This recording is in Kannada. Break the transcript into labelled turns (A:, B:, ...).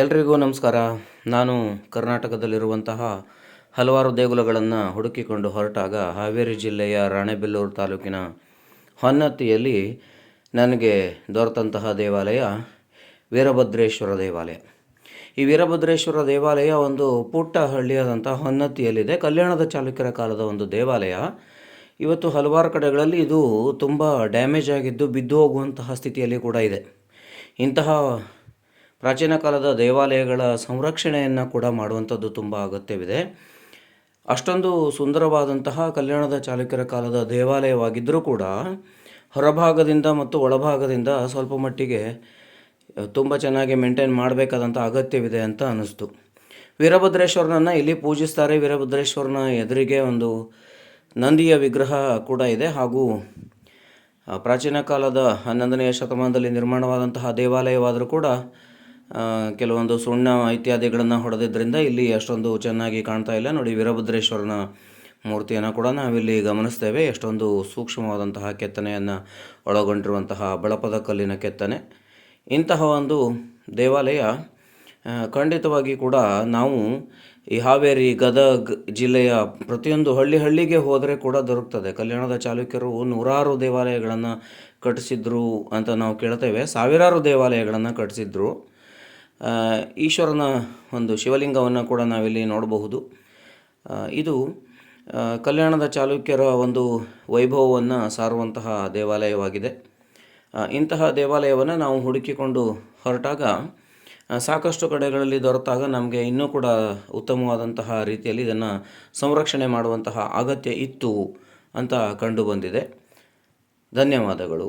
A: ಎಲ್ರಿಗೂ ನಮಸ್ಕಾರ. ನಾನು ಕರ್ನಾಟಕದಲ್ಲಿರುವಂತಹ ಹಲವಾರು ದೇಗುಲಗಳನ್ನು ಹುಡುಕಿಕೊಂಡು ಹೊರಟಾಗ ಹಾವೇರಿ ಜಿಲ್ಲೆಯ ರಾಣೆಬೆಲ್ಲೂರು ತಾಲೂಕಿನ ಹೊನ್ನತ್ತಿಯಲ್ಲಿ ನನಗೆ ದೊರೆತಂತಹ ದೇವಾಲಯ ವೀರಭದ್ರೇಶ್ವರ ದೇವಾಲಯ. ಈ ವೀರಭದ್ರೇಶ್ವರ ದೇವಾಲಯ ಒಂದು ಪುಟ್ಟ ಹಳ್ಳಿಯಾದಂಥ ಹೊನ್ನತ್ತಿಯಲ್ಲಿದೆ. ಕಲ್ಯಾಣದ ಚಾಲುಕ್ಯರ ಕಾಲದ ಒಂದು ದೇವಾಲಯ. ಇವತ್ತು ಹಲವಾರು ಕಡೆಗಳಲ್ಲಿ ಇದು ತುಂಬ ಡ್ಯಾಮೇಜ್ ಆಗಿದ್ದು ಬಿದ್ದು ಹೋಗುವಂತಹ ಸ್ಥಿತಿಯಲ್ಲಿ ಕೂಡ ಇದೆ. ಇಂತಹ ಪ್ರಾಚೀನ ಕಾಲದ ದೇವಾಲಯಗಳ ಸಂರಕ್ಷಣೆಯನ್ನು ಕೂಡ ಮಾಡುವಂಥದ್ದು ತುಂಬ ಅಗತ್ಯವಿದೆ. ಅಷ್ಟೊಂದು ಸುಂದರವಾದಂತಹ ಕಲ್ಯಾಣದ ಚಾಲುಕ್ಯರ ಕಾಲದ ದೇವಾಲಯವಾಗಿದ್ದರೂ ಕೂಡ ಹೊರಭಾಗದಿಂದ ಮತ್ತು ಒಳಭಾಗದಿಂದ ಸ್ವಲ್ಪ ಮಟ್ಟಿಗೆ ತುಂಬ ಚೆನ್ನಾಗಿ ಮೇಂಟೈನ್ ಮಾಡಬೇಕಾದಂಥ ಅಗತ್ಯವಿದೆ ಅಂತ ಅನ್ನಿಸ್ತು. ವೀರಭದ್ರೇಶ್ವರನನ್ನು ಇಲ್ಲಿ ಪೂಜಿಸ್ತಾರೆ. ವೀರಭದ್ರೇಶ್ವರನ ಎದುರಿಗೆ ಒಂದು ನಂದಿಯ ವಿಗ್ರಹ ಕೂಡ ಇದೆ. ಹಾಗೂ ಪ್ರಾಚೀನ ಕಾಲದ ಹನ್ನೊಂದನೆಯ ಶತಮಾನದಲ್ಲಿ ನಿರ್ಮಾಣವಾದಂತಹ ದೇವಾಲಯವಾದರೂ ಕೂಡ ಕೆಲವೊಂದು ಸುಣ್ಣ ಇತ್ಯಾದಿಗಳನ್ನು ಹೊಡೆದಿದ್ದರಿಂದ ಇಲ್ಲಿ ಅಷ್ಟೊಂದು ಚೆನ್ನಾಗಿ ಕಾಣ್ತಾ ಇಲ್ಲ. ನೋಡಿ, ವೀರಭದ್ರೇಶ್ವರನ ಮೂರ್ತಿಯನ್ನು ಕೂಡ ನಾವಿಲ್ಲಿ ಗಮನಿಸ್ತೇವೆ. ಎಷ್ಟೊಂದು ಸೂಕ್ಷ್ಮವಾದಂತಹ ಕೆತ್ತನೆಯನ್ನು ಒಳಗೊಂಡಿರುವಂತಹ ಬಳಪದ ಕಲ್ಲಿನ ಕೆತ್ತನೆ. ಇಂತಹ ಒಂದು ದೇವಾಲಯ ಖಂಡಿತವಾಗಿ ಕೂಡ ನಾವು ಈ ಹಾವೇರಿ, ಗದಗ್ ಜಿಲ್ಲೆಯ ಪ್ರತಿಯೊಂದು ಹಳ್ಳಿ ಹಳ್ಳಿಗೆ ಹೋದರೆ ಕೂಡ ದೊರಕ್ತದೆ. ಕಲ್ಯಾಣದ ಚಾಲುಕ್ಯರು ನೂರಾರು ದೇವಾಲಯಗಳನ್ನು ಕಟ್ಟಿಸಿದ್ರು ಅಂತ ನಾವು ಕೇಳ್ತೇವೆ. ಸಾವಿರಾರು ದೇವಾಲಯಗಳನ್ನು ಕಟ್ಟಿಸಿದ್ರು. ಈಶ್ವರನ ಒಂದು ಶಿವಲಿಂಗವನ್ನು ಕೂಡ ನಾವಿಲ್ಲಿ ನೋಡಬಹುದು. ಇದು ಕಲ್ಯಾಣದ ಚಾಲುಕ್ಯರ ಒಂದು ವೈಭವವನ್ನು ಸಾರುವಂತಹ ದೇವಾಲಯವಾಗಿದೆ. ಇಂತಹ ದೇವಾಲಯವನ್ನು ನಾವು ಹುಡುಕಿಕೊಂಡು ಹೊರಟಾಗ ಸಾಕಷ್ಟು ಕಡೆಗಳಲ್ಲಿ ದೊರೆತಾಗ ನಮಗೆ ಇನ್ನೂ ಕೂಡ ಉತ್ತಮವಾದಂತಹ ರೀತಿಯಲ್ಲಿ ಇದನ್ನು ಸಂರಕ್ಷಣೆ ಮಾಡುವಂತಹ ಅಗತ್ಯ ಇತ್ತು ಅಂತ ಕಂಡುಬಂದಿದೆ ಧನ್ಯವಾದಗಳು.